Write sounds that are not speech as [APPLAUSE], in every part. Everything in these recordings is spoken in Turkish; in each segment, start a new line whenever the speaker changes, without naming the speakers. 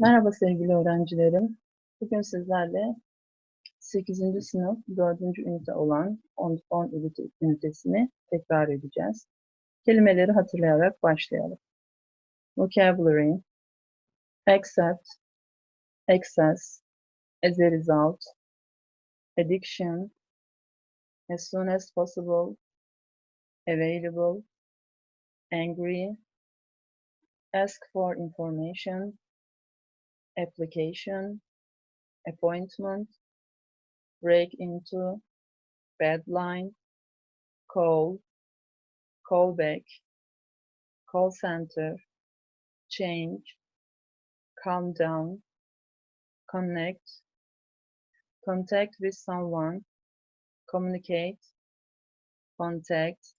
Merhaba sevgili öğrencilerim. Bugün sizlerle 8. sınıf 4. ünite olan 10, 10 ünite- ünitesini tekrar edeceğiz. Kelimeleri hatırlayarak başlayalım. Vocabulary, accept, access, as a result, addiction, as soon as possible, available, angry, ask for information, application, appointment, break into, deadline, call, callback, call center, change, calm down, connect, contact with someone, communicate, contact,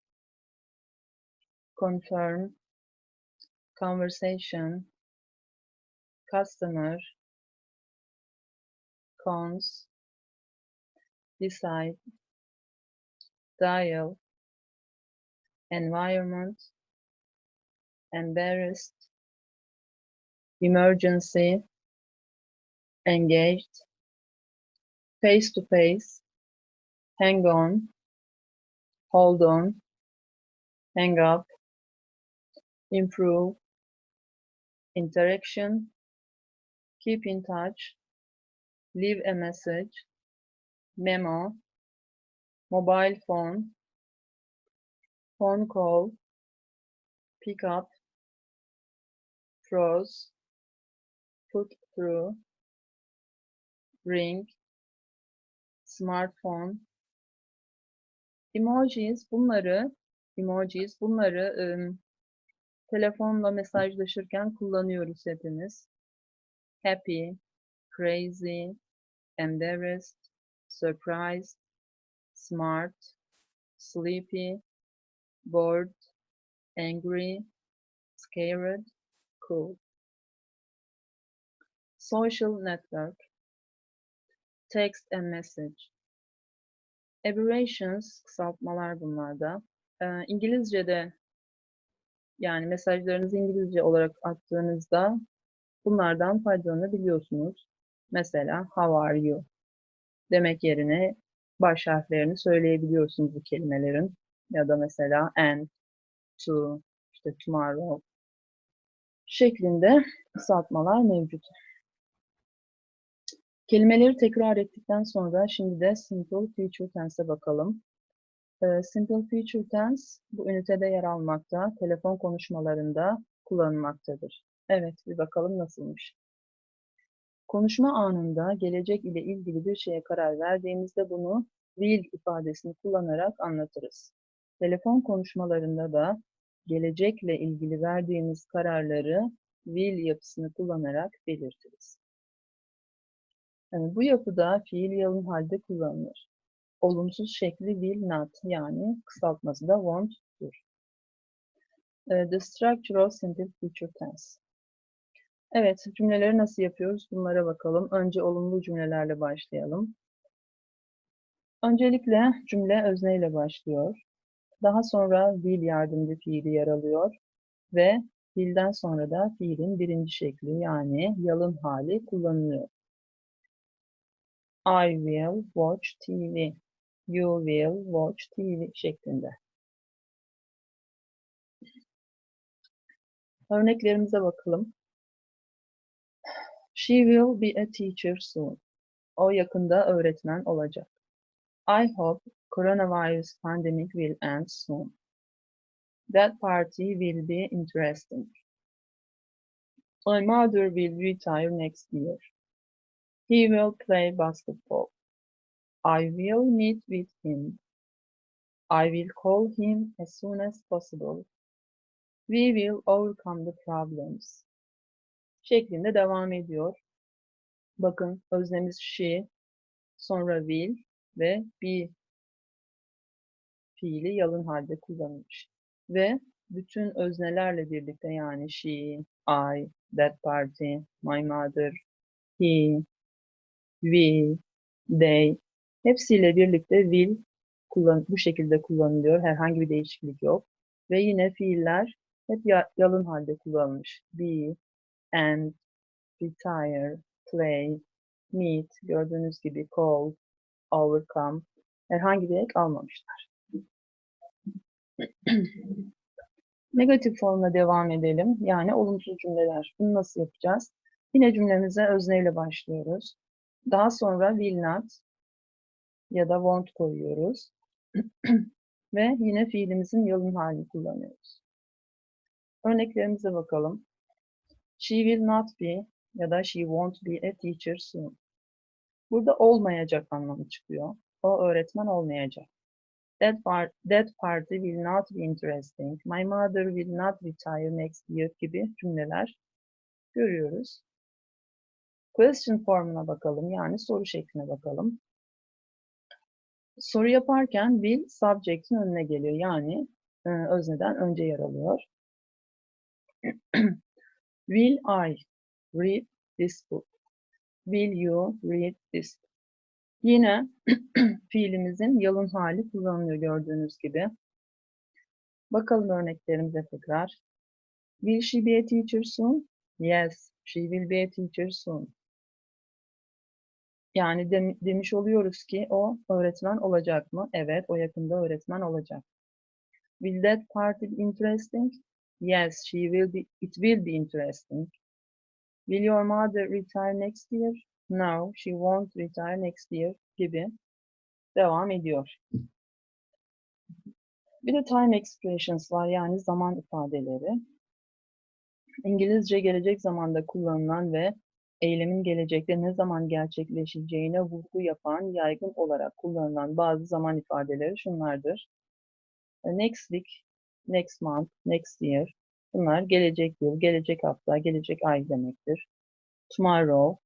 confirm, conversation, customer, cons, decide, dial, environment, embarrassed, emergency, engaged, face to face, hang on, hold on, hang up, improve, interaction, keep in touch, leave a message, memo, mobile phone, phone call, pick up, froze, put through, ring, smartphone, emojis bunları emojis bunları ım, telefonla mesajlaşırken kullanıyoruz hepimiz. Happy, crazy, embarrassed, surprised, smart, sleepy, bored, angry, scared, cool. Social network. Text and message. Abbreviations, kısaltmalar bunlarda. Ee, İngilizce'de yani mesajlarınızı İngilizce olarak attığınızda bunlardan faydalanabiliyorsunuz. Mesela how are you demek yerine baş harflerini söyleyebiliyorsunuz bu kelimelerin. Ya da mesela and, to, işte tomorrow şeklinde kısaltmalar mevcut. Kelimeleri tekrar ettikten sonra şimdi de simple future tense'e bakalım. Ee, Simple future tense bu ünitede yer almakta, telefon konuşmalarında kullanılmaktadır. Evet, bir bakalım nasılmış. Konuşma anında gelecek ile ilgili bir şeye karar verdiğimizde bunu will ifadesini kullanarak anlatırız. Telefon konuşmalarında da gelecekle ilgili verdiğimiz kararları will yapısını kullanarak belirtiriz. Yani bu yapıda fiil yalın halde kullanılır. Olumsuz şekli will not yani kısaltması da won't'tur. Ee, The structure of simple future tense. Evet, cümleleri nasıl yapıyoruz? Bunlara bakalım. Önce olumlu cümlelerle başlayalım. Öncelikle cümle özneyle başlıyor. Daha sonra will yardımcı fiili yer alıyor ve will'den sonra da fiilin birinci şekli yani yalın hali kullanılıyor. I will watch TV. You will watch TV şeklinde. Örneklerimize bakalım. She will be a teacher soon. O yakında öğretmen olacak. I hope coronavirus pandemic will end soon. That party will be interesting. My mother will retire next year. He will play basketball. I will meet with him. I will call him as soon as possible. We will overcome the problems. Şeklinde devam ediyor. Bakın öznemiz she, sonra will ve be fiili yalın halde kullanılmış. Ve bütün öznelerle birlikte yani she, I, that party, my mother, he, we, they hepsiyle birlikte will kullan bu şekilde kullanılıyor. Herhangi bir değişiklik yok. Ve yine fiiller hep ya- yalın halde kullanılmış. Be, and, retire, play, meet, gördüğünüz gibi call, overcome, herhangi bir ek almamışlar. [CLEARS THROAT] Negatif formla devam edelim. Yani olumsuz cümleler. Bunu nasıl yapacağız? Yine cümlemize özneyle başlıyoruz. Daha sonra will not ya da won't koyuyoruz. [CLEARS THROAT] Ve yine fiilimizin yalın halini kullanıyoruz. Örneklerimize bakalım. She will not be ya da she won't be a teacher soon. Burada olmayacak anlamı çıkıyor. O öğretmen olmayacak. That, part, that party will not be interesting. My mother will not retire next year gibi cümleler görüyoruz. Question formuna bakalım. Yani soru şekline bakalım. Soru yaparken will subject'in önüne geliyor. Yani e, özneden önce yer alıyor. [CLEARS THROAT] will I read this book? Will you read this book? Yine [CLEARS THROAT] fiilimizin yalın hali kullanılıyor gördüğünüz gibi. Bakalım örneklerimize tekrar. Will she be a teacher soon? Yes, she will be a teacher soon. Yani dem demiş oluyoruz ki o öğretmen olacak mı? Evet, o yakında öğretmen olacak. Will that party be interesting? Yes, she will be, it will be interesting. Will your mother retire next year? No, she won't retire next year gibi devam ediyor. Bir de time expressions var yani zaman ifadeleri. İngilizce gelecek zamanda kullanılan ve eylemin gelecekte ne zaman gerçekleşeceğine vurgu yapan yaygın olarak kullanılan bazı zaman ifadeleri şunlardır. Next week, next month, next year. Bunlar gelecek yıl, gelecek hafta, gelecek ay demektir. Tomorrow,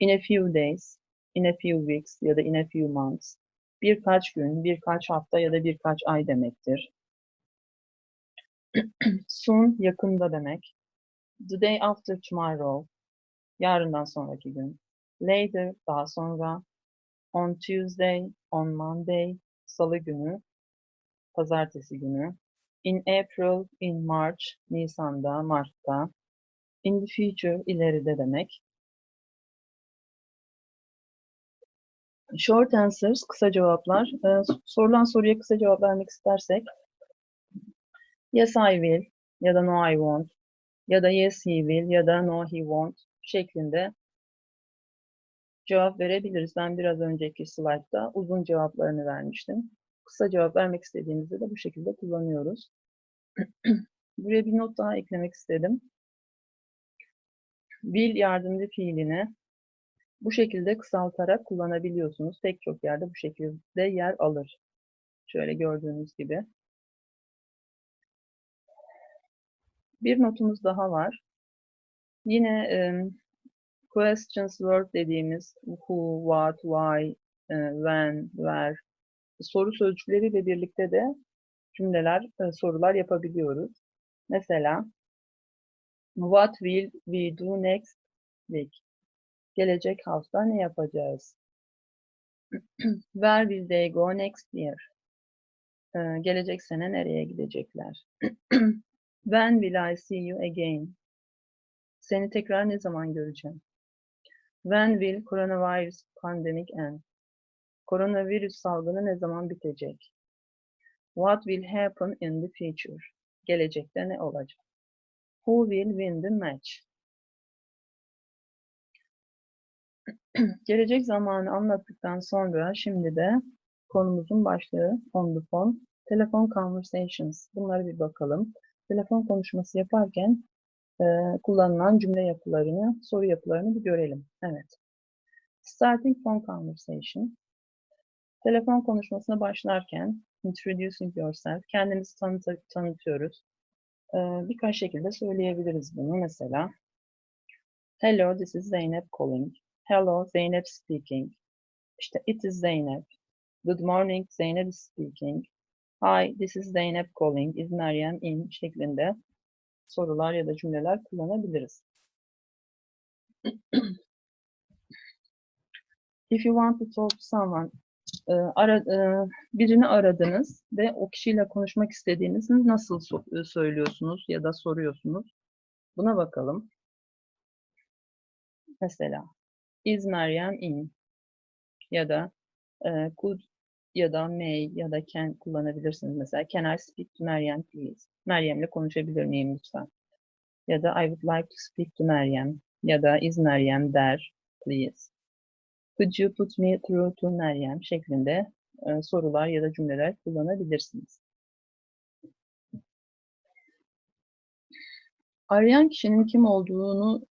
in a few days, in a few weeks ya da in a few months. Birkaç gün, birkaç hafta ya da birkaç ay demektir. [CLEARS THROAT] Soon, yakında demek. The day after tomorrow, yarından sonraki gün. Later, daha sonra. On Tuesday, on Monday, salı günü, pazartesi günü. In April, in March, Nisan'da, Mart'ta. In the future, ileride demek. Short answers, kısa cevaplar. Ee, sorulan soruya kısa cevap vermek istersek. Yes, I will ya da no, I won't ya da yes, he will ya da no, he won't şeklinde cevap verebiliriz. Ben biraz önceki slaytta uzun cevaplarını vermiştim. Kısa cevap vermek istediğimizde de bu şekilde kullanıyoruz. [CLEARS THROAT] Buraya bir not daha eklemek istedim. Will yardımcı fiilini bu şekilde kısaltarak kullanabiliyorsunuz. Pek çok yerde bu şekilde yer alır. Şöyle gördüğünüz gibi. Bir notumuz daha var. Yine e, questions word dediğimiz who, what, why, when, where soru sözcükleriyle birlikte de cümleler, e, sorular yapabiliyoruz. Mesela What will we do next week? Gelecek hafta ne yapacağız? [CLEARS THROAT] Where will they go next year? Ee, gelecek sene nereye gidecekler? [CLEARS THROAT] When will I see you again? Seni tekrar ne zaman göreceğim? When will coronavirus pandemic end? Koronavirüs salgını ne zaman bitecek? What will happen in the future? Gelecekte ne olacak? Who will win the match? [CLEARS THROAT] Gelecek zamanı anlattıktan sonra şimdi de konumuzun başlığı on the phone, telefon conversations. Bunlara bir bakalım. Telefon konuşması yaparken e, kullanılan cümle yapılarını, soru yapılarını bir görelim. Evet. Starting phone conversation. Telefon konuşmasına başlarken introducing yourself, kendimizi tanıt tanıtıyoruz. Birkaç şekilde söyleyebiliriz bunu. Mesela Hello, this is Zeynep calling. Hello, Zeynep speaking. İşte it is Zeynep. Good morning, Zeynep speaking. Hi, this is Zeynep calling. Is Meryem in şeklinde sorular ya da cümleler kullanabiliriz. [CLEARS THROAT] If you want to talk to someone, e, ara, e, birini aradınız ve o kişiyle konuşmak istediğinizi nasıl e, söylüyorsunuz ya da soruyorsunuz? Buna bakalım. Mesela is Meryem in ya da could ya da may ya da can kullanabilirsiniz. Mesela can I speak to Meryem please? Meryem'le konuşabilir miyim lütfen? Ya da I would like to speak to Meryem ya da is Meryem there please? Could you put me through to Meryem şeklinde e, sorular ya da cümleler kullanabilirsiniz. Arayan kişinin kim olduğunu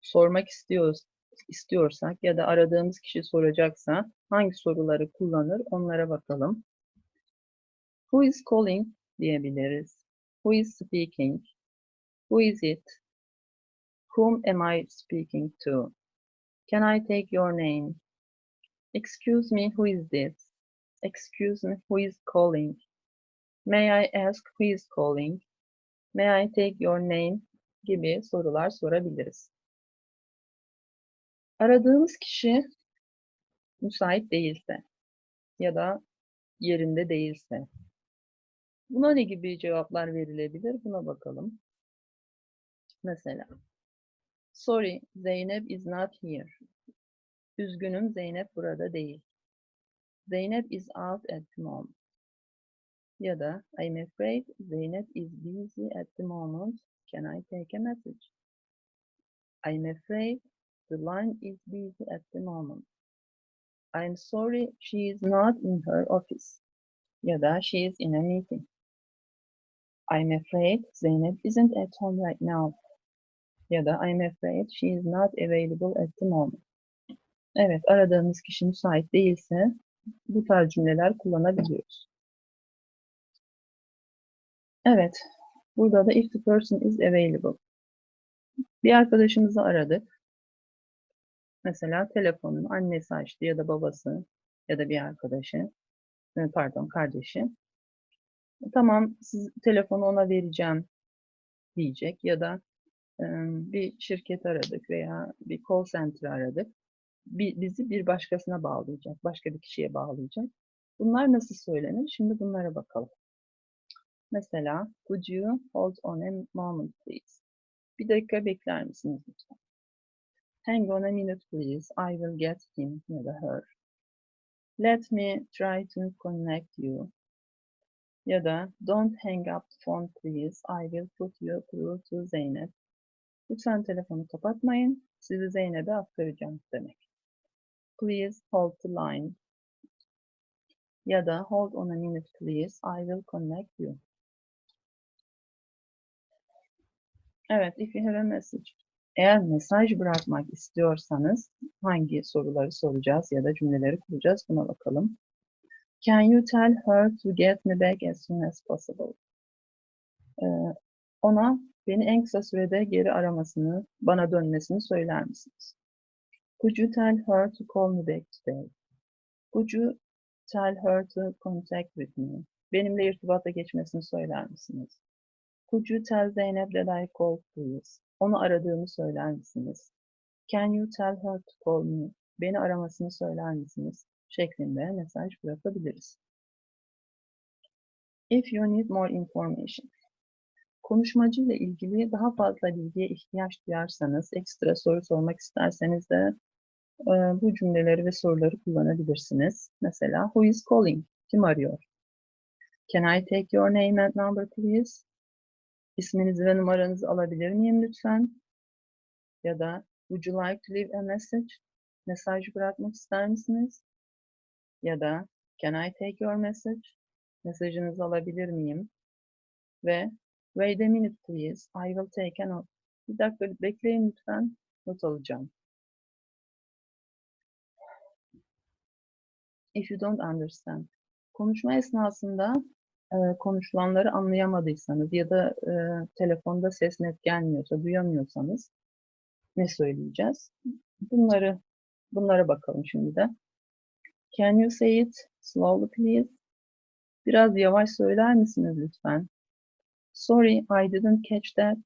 sormak istiyoruz, istiyorsak ya da aradığımız kişi soracaksa hangi soruları kullanır onlara bakalım. Who is calling diyebiliriz. Who is speaking? Who is it? Whom am I speaking to? Can I take your name? Excuse me, who is this? Excuse me, who is calling? May I ask who is calling? May I take your name? gibi sorular sorabiliriz. Aradığımız kişi müsait değilse ya da yerinde değilse buna ne gibi cevaplar verilebilir? Buna bakalım. Mesela Sorry, Zeynep is not here. Üzgünüm, Zeynep burada değil. Zeynep is out at the moment. Ya da I'm afraid Zeynep is busy at the moment. Can I take a message? I'm afraid the line is busy at the moment. I'm sorry she is not in her office. Ya da she is in a meeting. I'm afraid Zeynep isn't at home right now. Ya da I'm afraid she is not available at the moment. Evet, aradığımız kişi müsait değilse bu tarz cümleler kullanabiliyoruz. Evet, burada da if the person is available. Bir arkadaşımızı aradık. Mesela telefonunu annesi açtı ya da babası ya da bir arkadaşı, e, pardon kardeşi. Tamam, siz telefonu ona vereceğim diyecek ya da bir şirket aradık veya bir call center aradık. Bizi bir başkasına bağlayacak, başka bir kişiye bağlayacak. Bunlar nasıl söylenir? Şimdi bunlara bakalım. Mesela, could you hold on a moment please? Bir dakika bekler misiniz lütfen? Hang on a minute please, I will get him ya da her. Let me try to connect you. Ya da don't hang up the phone please, I will put you through to Zeynep. Lütfen telefonu kapatmayın, sizi Zeynep'e aktaracağım demek. Please hold the line. Ya da hold on a minute please, I will connect you. Evet, if you have a message. Eğer mesaj bırakmak istiyorsanız hangi soruları soracağız ya da cümleleri kuracağız buna bakalım. Can you tell her to get me back as soon as possible? Ee, ona beni en kısa sürede geri aramasını, bana dönmesini söyler misiniz? Could you tell her to call me back today? Could you tell her to contact with me? Benimle irtibata geçmesini söyler misiniz? Could you tell Zeynep that I called please? Onu aradığımı söyler misiniz? Can you tell her to call me? Beni aramasını söyler misiniz? Şeklinde mesaj bırakabiliriz. If you need more information. Konuşmacı ile ilgili daha fazla bilgiye ihtiyaç duyarsanız, ekstra soru sormak isterseniz de e, bu cümleleri ve soruları kullanabilirsiniz. Mesela, who is calling? Kim arıyor? Can I take your name and number please? İsminizi ve numaranızı alabilir miyim lütfen? Ya da would you like to leave a message? Mesaj bırakmak ister misiniz? Ya da can I take your message? Mesajınızı alabilir miyim? Ve wait a minute please, I will take a note. Bir dakika bekleyin lütfen, not alacağım. If you don't understand. Konuşma esnasında e, konuşulanları anlayamadıysanız ya da e, telefonda ses net gelmiyorsa, duyamıyorsanız ne söyleyeceğiz? Bunları bunlara bakalım şimdi de. Can you say it slowly please? Biraz yavaş söyler misiniz lütfen? Sorry, I didn't catch that.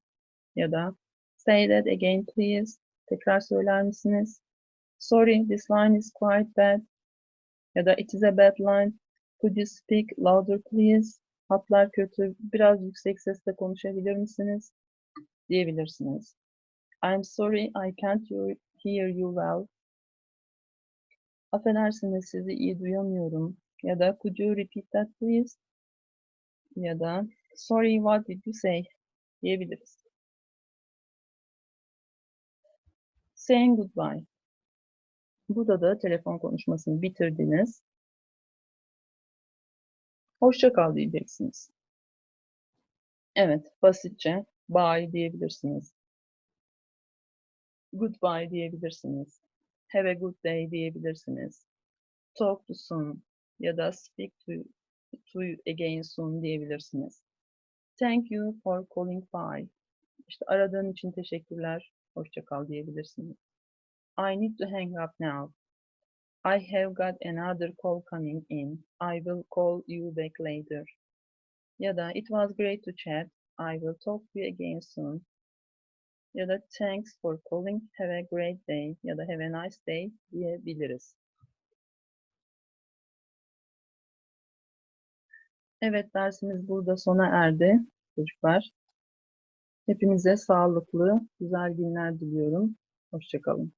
Ya da say that again please. Tekrar söyler misiniz? Sorry, this line is quite bad. Ya da it is a bad line. Could you speak louder please? Hatlar kötü. Biraz yüksek sesle konuşabilir misiniz? Diyebilirsiniz. I'm sorry, I can't hear you well. Affedersiniz sizi iyi duyamıyorum. Ya da could you repeat that please? Ya da sorry what did you say? diyebiliriz. Saying goodbye. Burada da telefon konuşmasını bitirdiniz. Hoşça kal diyeceksiniz. Evet, basitçe bye diyebilirsiniz. Goodbye diyebilirsiniz. Have a good day diyebilirsiniz. Talk to soon ya da speak to, to again soon diyebilirsiniz. Thank you for calling by. İşte aradığın için teşekkürler. Hoşça kal diyebilirsiniz. I need to hang up now. I have got another call coming in. I will call you back later. Ya da it was great to chat. I will talk to you again soon. Ya da thanks for calling. Have a great day. Ya da have a nice day diyebiliriz. Evet dersimiz burada sona erdi çocuklar. Hepinize sağlıklı, güzel günler diliyorum. Hoşçakalın.